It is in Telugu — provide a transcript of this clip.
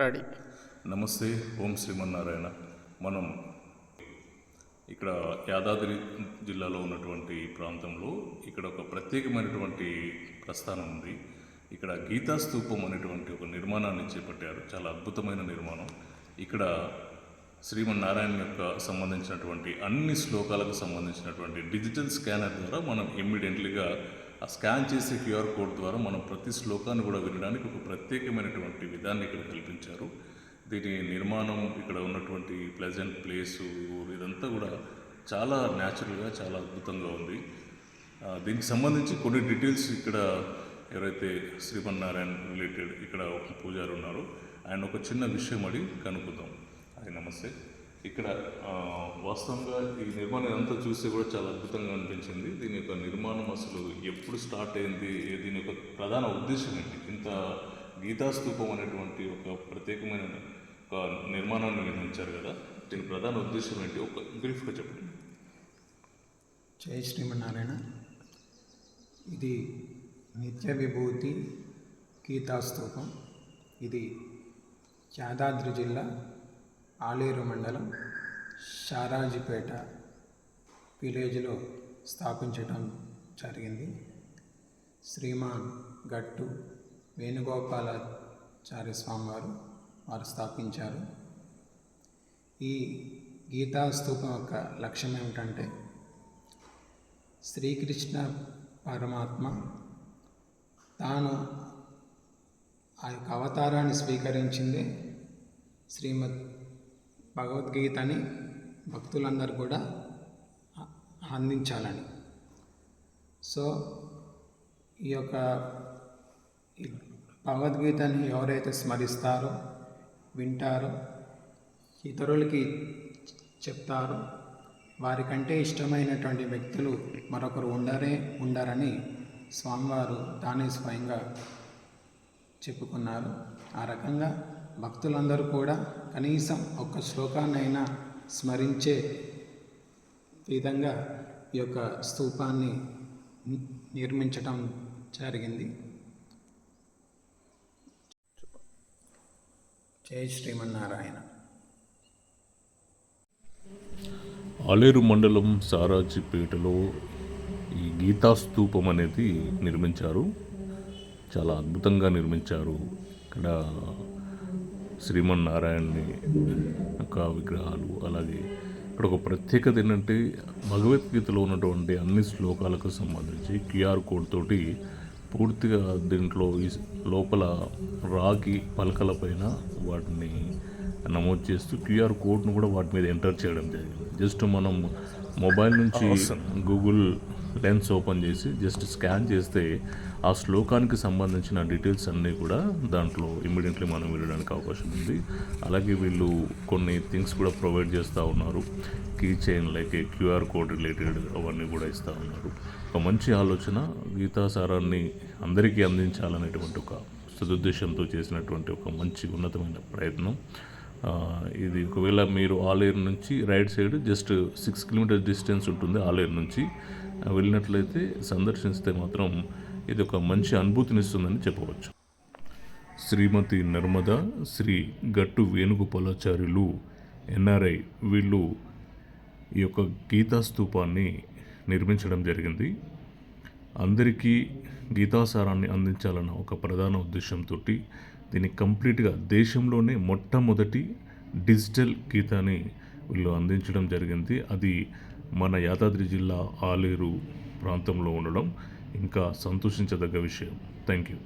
రెడీ. నమస్తే ఓం శ్రీమన్నారాయణ. మనం ఇక్కడ యాదాద్రి జిల్లాలో ఉన్నటువంటి ప్రాంతంలో ఇక్కడ ఒక ప్రత్యేకమైనటువంటి ప్రస్థానం ఉంది. ఇక్కడ గీతా స్తూపం అనేటువంటి ఒక నిర్మాణాన్ని చేపట్టారు. చాలా అద్భుతమైన నిర్మాణం. ఇక్కడ శ్రీమన్నారాయణ యొక్క సంబంధించినటువంటి అన్ని శ్లోకాలకు సంబంధించినటువంటి డిజిటల్ స్కానర్ ద్వారా మనం ఇమ్మీడియట్లీగా ఆ స్కాన్ చేసే క్యూఆర్ కోడ్ ద్వారా మనం ప్రతి శ్లోకాన్ని కూడా వినడానికి ఒక ప్రత్యేకమైనటువంటి విధాన్ని ఇక్కడ కల్పించారు. దీని నిర్మాణం ఇక్కడ ఉన్నటువంటి ప్లెజెంట్ ప్లేసు ఇదంతా కూడా చాలా న్యాచురల్గా చాలా అద్భుతంగా ఉంది. దీనికి సంబంధించి కొన్ని డీటెయిల్స్ ఇక్కడ ఎవరైతే శ్రీమన్నారాయణ రిలేటెడ్ ఇక్కడ ఒక పూజారి ఉన్నారో ఆయన ఒక చిన్న విషయం అడిగి కనుక్కుందాం. అది నమస్తే. ఇక్కడ వాస్తవంగా ఈ నిర్మాణం అంతా చూస్తే కూడా చాలా అద్భుతంగా అనిపించింది. దీని యొక్క నిర్మాణం అసలు ఎప్పుడు స్టార్ట్ అయింది? దీని యొక్క ప్రధాన ఉద్దేశం ఏంటి? ఇంత గీతాస్తూపం అనేటువంటి ఒక ప్రత్యేకమైన ఒక నిర్మాణాన్ని నిర్మించారు కదా. దీని ప్రధాన ఉద్దేశం ఏంటి? ఒక బ్రీఫ్గా చెప్పండి. జై శ్రీమన్నారాయణ. ఇది నిత్య విభూతి గీతాస్తూపం. ఇది యాదాద్రి జిల్లా ఆలేరు మండలం షారాజీపేట విలేజ్లో స్థాపించటం జరిగింది. శ్రీమాన్ గట్టు వేణుగోపాలాచార్య స్వామివారు వారు స్థాపించారు. ఈ గీతా స్థూపం యొక్క లక్ష్యం ఏమిటంటే శ్రీకృష్ణ పరమాత్మ తాను ఆ యొక్క అవతారాన్ని స్వీకరించింది శ్రీమద్ భగవద్గీతని భక్తులందరూ కూడా అందించాలని. సో ఈ యొక్క భగవద్గీతని ఎవరైతే స్మరిస్తారో వింటారో ఇతరులకి చెప్తారో వారికంటే ఇష్టమైనటువంటి వ్యక్తులు మరొకరు ఉండరే ఉండరని స్వామివారు తానే స్వయంగా చెప్పుకున్నారు. ఆ రకంగా భక్తులందరూ కూడా కనీసం ఒక్క శ్లోకాన్నైనా స్మరించే విధంగా ఈ యొక్క స్తూపాన్ని నిర్మించటం జరిగింది. జై శ్రీమన్నారాయణ. ఆలేరు మండలం సారాజీపేటలో ఈ గీతాస్తూపం అనేది నిర్మించారు. చాలా అద్భుతంగా నిర్మించారు. ఇక్కడ శ్రీమన్నారాయణని యొక్క విగ్రహాలు అలాగే ఇక్కడ ఒక ప్రత్యేకత ఏంటంటే భగవద్గీతలో ఉన్నటువంటి అన్ని శ్లోకాలకు సంబంధించి క్యూఆర్ కోడ్ తోటి పూర్తిగా దీంట్లో ఈ లోపల రాగి పలకల పైన వాటిని నమోదు చేస్తూ క్యూఆర్ కోడ్ను కూడా వాటి మీద ఎంటర్ చేయడం జరిగింది. జస్ట్ మనం మొబైల్ నుంచి గూగుల్ లెన్స్ ఓపెన్ చేసి జస్ట్ స్కాన్ చేస్తే ఆ శ్లోకానికి సంబంధించిన డీటెయిల్స్ అన్నీ కూడా దాంట్లో ఇమ్మీడియట్లీ మనం వినడానికి అవకాశం ఉంది. అలాగే వీళ్ళు కొన్ని థింగ్స్ కూడా ప్రొవైడ్ చేస్తూ ఉన్నారు. Key chain like QR code related అవన్నీ కూడా ఇస్తూ ఉన్నారు. ఒక మంచి ఆలోచన గీతాసారాన్ని అందరికీ అందించాలనేటువంటి ఒక సదుద్దేశంతో చేసినటువంటి ఒక మంచి ఉన్నతమైన ప్రయత్నం. ఇది ఒకవేళ మీరు ఆలేరు నుంచి right side just six kilometer distance ఉంటుంది ఆలేరు నుంచి. వెళ్ళినట్లయితే సందర్శిస్తే మాత్రం ఇది ఒక మంచి అనుభూతినిస్తుందని చెప్పవచ్చు. శ్రీమతి నర్మద శ్రీ గట్టు వేణుగోపాలాచార్యులు ఎన్ఆర్ఐ వీళ్ళు ఈ యొక్క గీతాస్తూపాన్ని నిర్మించడం జరిగింది. అందరికీ గీతాసారాన్ని అందించాలన్న ఒక ప్రధాన ఉద్దేశంతో దీన్ని కంప్లీట్గా దేశంలోనే మొట్టమొదటి డిజిటల్ గీతాన్ని వీళ్ళు అందించడం జరిగింది. అది మన యాదాద్రి జిల్లా ఆలేరు ప్రాంతంలో ఉండడం ఇంకా సంతోషించదగ్గ విషయం. Thank you